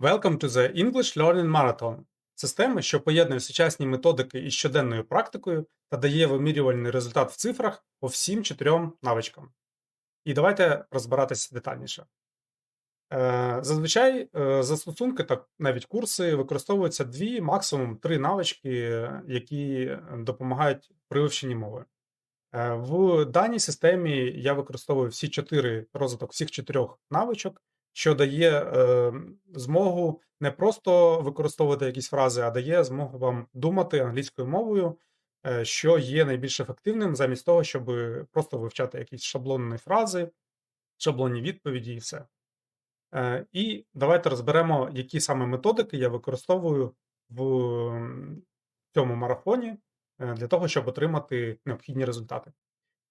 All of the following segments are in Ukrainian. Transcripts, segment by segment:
Welcome to the English Learning Marathon – система, що поєднує сучасні методики із щоденною практикою та дає вимірювальний результат в цифрах по всім чотирьом навичкам. І давайте розбиратися детальніше. Е, Зазвичай е, застосунки та навіть курси використовуються дві, максимум три навички, які допомагають при вивченні мови. Е, В даній системі я використовую всі чотири розвиток всіх чотирьох навичок, що дає е, змогу не просто використовувати якісь фрази, а дає змогу вам думати англійською мовою, е, що є найбільш ефективним, замість того, щоб просто вивчати якісь шаблонні фрази, шаблонні відповіді і все. Е, І давайте розберемо, які саме методики я використовую в цьому марафоні е, для того, щоб отримати необхідні результати.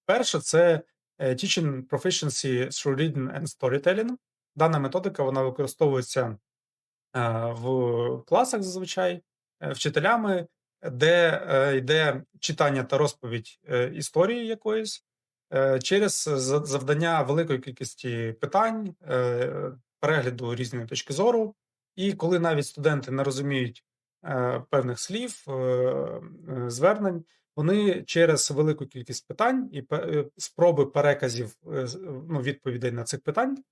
Перше, це е, Teaching Proficiency through Reading and Storytelling. Дана методика вона використовується е, в класах зазвичай е, вчителями, де е, йде читання та розповідь історії якоїсь через завдання великої кількості питань, перегляду різної точки зору. І коли навіть студенти не розуміють певних слів, звернень, вони через велику кількість питань і спроби переказів ну, відповідей на цих питань,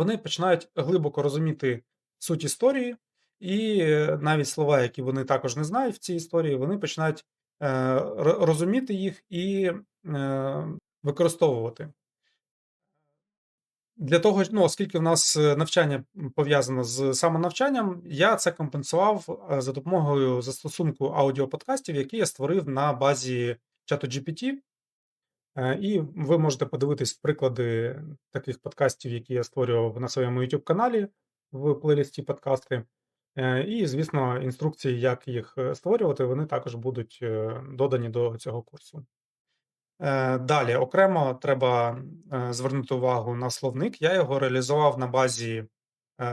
вони починають глибоко розуміти суть історії, і е, навіть слова, які вони також не знають в цій історії, вони починають е, розуміти їх і е, використовувати. Для того, ну, оскільки в нас е, навчання пов'язано з самонавчанням, я це компенсував е, за допомогою застосунку аудіоподкастів, який я створив на базі чату GPT. Е, І ви можете подивитись приклади таких подкастів, які я створював на своєму YouTube каналі в плейлісті подкасти. Е, І, звісно, інструкції, як їх е, створювати, вони також будуть додані до цього курсу. Далі, окремо треба звернути увагу на словник. Я його реалізував на базі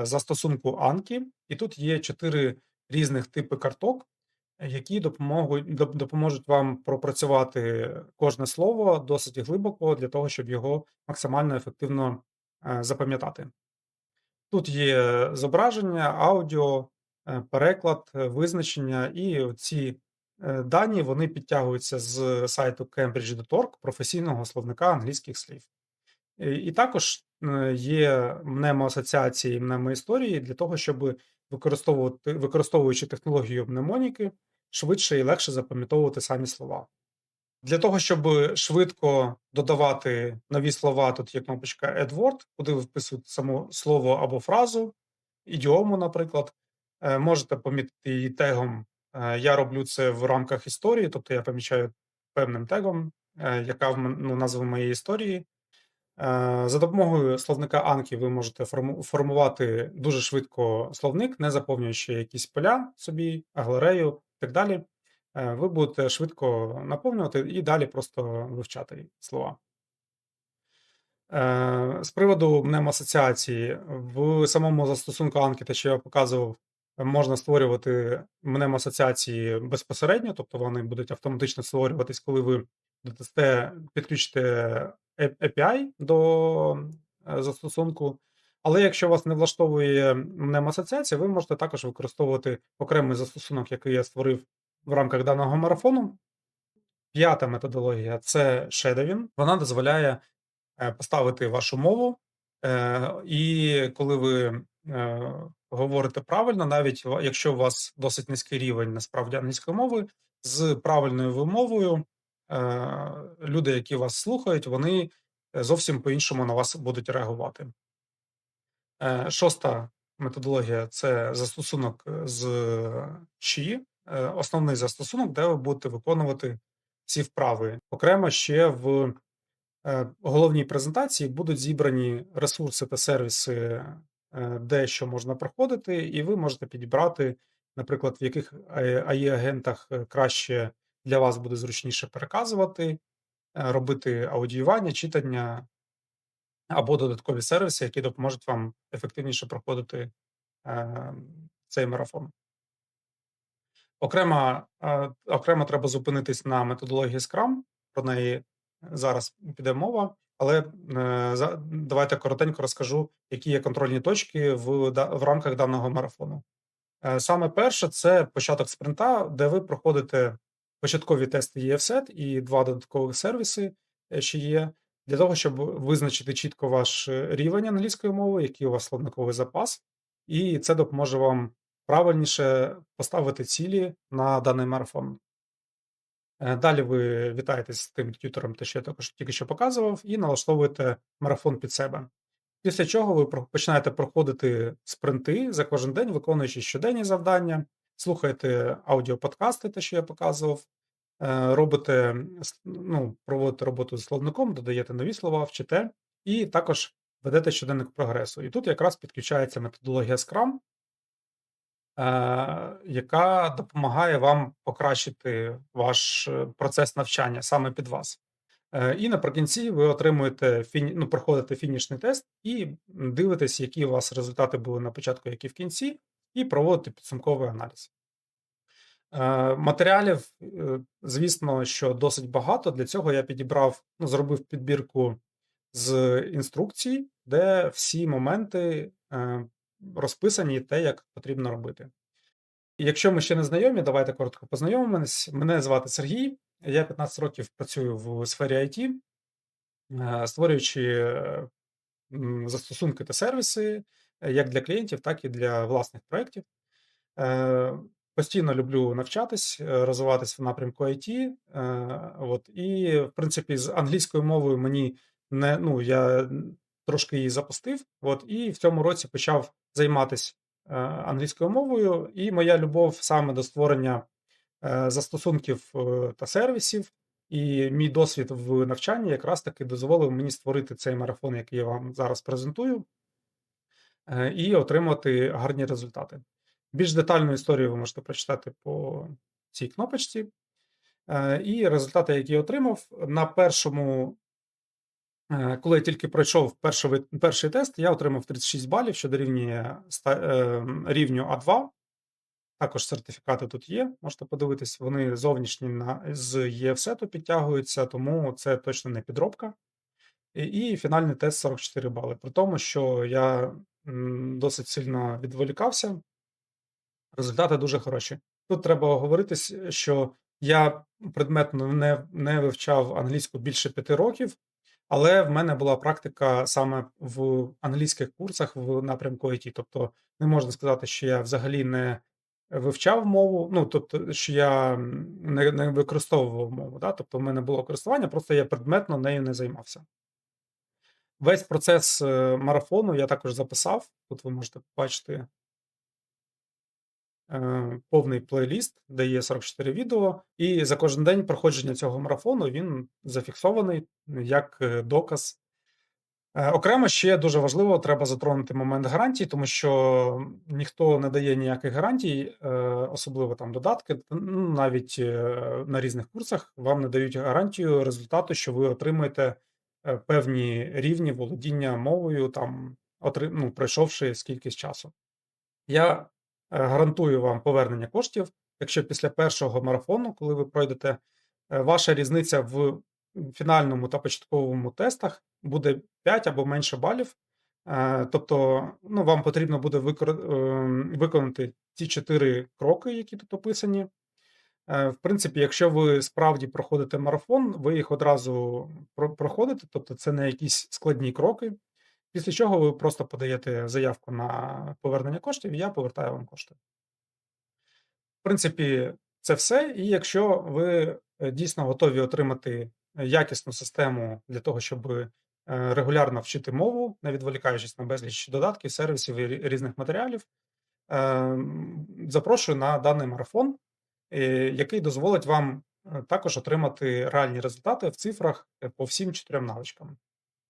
застосунку Anki, і тут є чотири різних типи карток, які допомогуть, допоможуть вам пропрацювати кожне слово досить глибоко для того, щоб його максимально ефективно е, запам'ятати. Тут є зображення, аудіо, е, переклад, е, визначення, і ці дані вони підтягуються з сайту Cambridge.org професійного словника англійських слів. І також є мнемоасоціації, мнемоісторії для того, щоб використовувати, використовуючи технологію мнемоніки, швидше і легше запам'ятовувати самі слова. Для того, щоб швидко додавати нові слова, тут є кнопочка Add Word, куди ви вписуєте само слово або фразу, ідіому, наприклад. Е, Можете помітити її тегом. Е, Я роблю це в рамках історії, тобто я помічаю певним тегом, е, яка в ну, назва моєї історії. Е, За допомогою словника Анки ви можете формувати дуже швидко словник, не заповнюючи якісь поля собі, галерею і так далі. Е, Ви будете швидко наповнювати і далі просто вивчати слова. Е, З приводу мнемоасоціації, в самому застосунку Анки, що я показував, можна створювати мнемоасоціації безпосередньо, тобто вони будуть автоматично створюватись, коли ви додасте, підключите API до е, застосунку. Але якщо вас не влаштовує мнемоасоціація, ви можете також використовувати окремий застосунок, який я створив в рамках даного марафону. П'ята методологія це Shadowing. Вона дозволяє е, поставити вашу мову, е, і коли ви е, говорите правильно, навіть якщо у вас досить низький рівень насправді англійської мови, з правильною вимовою люди, які вас слухають, вони зовсім по-іншому на вас будуть реагувати. Е, Шоста методологія це застосунок е, з е, основний застосунок, де ви будете виконувати ці вправи. Окремо ще в головній презентації будуть зібрані ресурси та сервіси, де що можна проходити, і ви можете підібрати, наприклад, в яких AI-агентах е, краще для вас буде зручніше переказувати, робити аудіювання, читання або додаткові сервіси, які допоможуть вам ефективніше проходити е, цей марафон. Окремо, е, окремо треба зупинитись на методології Scrum, про неї зараз піде мова. але, е, давайте коротенько розкажу, які є контрольні точки в в рамках даного марафону. Е, саме перше- це початок спринта, де ви проходите початкові тести EFSET і 2 додаткових сервіси, е, що є, для того, щоб визначити чітко ваш е, рівень англійської мови, який у вас словниковий запас, і це допоможе вам правильніше поставити цілі на даний марафон. Е, Далі ви вітаєтесь з тим т'ютором, те, що я також тільки що показував, і налаштовуєте марафон під себе. Після чого ви починаєте проходити спринти за кожен день, виконуючи щоденні завдання, слухаєте аудіоподкасти, те, що я показував, робите, ну, проводите роботу з словником, додаєте нові слова, вчите, і також ведете щоденник прогресу. І тут якраз підключається методологія Scrum, е, яка допомагає вам покращити ваш е, процес навчання саме під вас. Е, І наприкінці ви отримуєте фіні... ну, проходите фінішний тест і дивитесь, які у вас результати були на початку, які в кінці, і проводите підсумковий аналіз. Е, Матеріалів, е, звісно, що досить багато. Для цього я підібрав, ну, зробив підбірку з інструкцій, де всі моменти е, розписані те, як потрібно робити. Якщо ми ще не знайомі, давайте коротко познайомимось. Мене звати Сергій, я 15 років працюю в сфері IT, створюючи застосунки та сервіси як для клієнтів, так і для власних проєктів. Постійно люблю навчатись, е, розвиватись в напрямку IT. е, От, і, в принципі, з англійською мовою мені не ну, я трошки її запустив. От, і в цьому році почав займатися е, англійською мовою, і моя любов саме до створення застосунків та сервісів, і мій досвід в навчанні якраз таки дозволив мені створити цей марафон, який я вам зараз презентую, і отримати гарні результати. Більш детальну історію ви можете прочитати по цій кнопочці. Е, І результати, які я отримав, на першому, е, коли я тільки пройшов перший, перший тест, я отримав 36 балів, що дорівнює е, рівню А2. Також сертифікати тут є, можете подивитись, вони зовнішні на, з ЄФСЕТу підтягуються, тому це точно не підробка. І, і фінальний тест 44 бали. При тому, що я досить сильно відволікався, результати дуже хороші. Тут треба оговоритись, що я предметно не, не вивчав англійську більше п'яти років, але в мене була практика саме в англійських курсах в напрямку IT. Тобто не можна сказати, що я взагалі не вивчав мову, ну тобто, що я не, не використовував мову. Да? Тобто, в мене було користування, просто я предметно нею не займався. Весь процес е, марафону я також записав. Тут ви можете побачити повний плейліст, де є 44 відео, і за кожен день проходження цього марафону він зафіксований як е, доказ. Е, Окремо ще дуже важливо, треба затронути момент гарантій, тому що ніхто не дає ніяких гарантій, е, особливо там додатки. ну, Навіть е, на різних курсах вам не дають гарантію результату, що ви отримаєте е, певні рівні володіння мовою, там ну, пройшовши скількись часу. Я е, гарантую вам повернення коштів, якщо після першого марафону, коли ви пройдете, е, ваша різниця в фінальному та початковому тестах буде 5 або менше балів. Е, Тобто, ну, вам потрібно буде виконати ті 4 кроки, які тут описані. Е, В принципі, якщо ви справді проходите марафон, ви їх одразу проходите, тобто це не якісь складні кроки. Після чого ви просто подаєте заявку на повернення коштів, і я повертаю вам кошти. В принципі, це все. І якщо ви е, дійсно готові отримати якісну систему для того, щоб е, регулярно вчити мову, не відволікаючись на безліч додатків, сервісів і різних матеріалів, е, запрошую на даний марафон, е, який дозволить вам також отримати реальні результати в цифрах по всім чотирьом навичкам.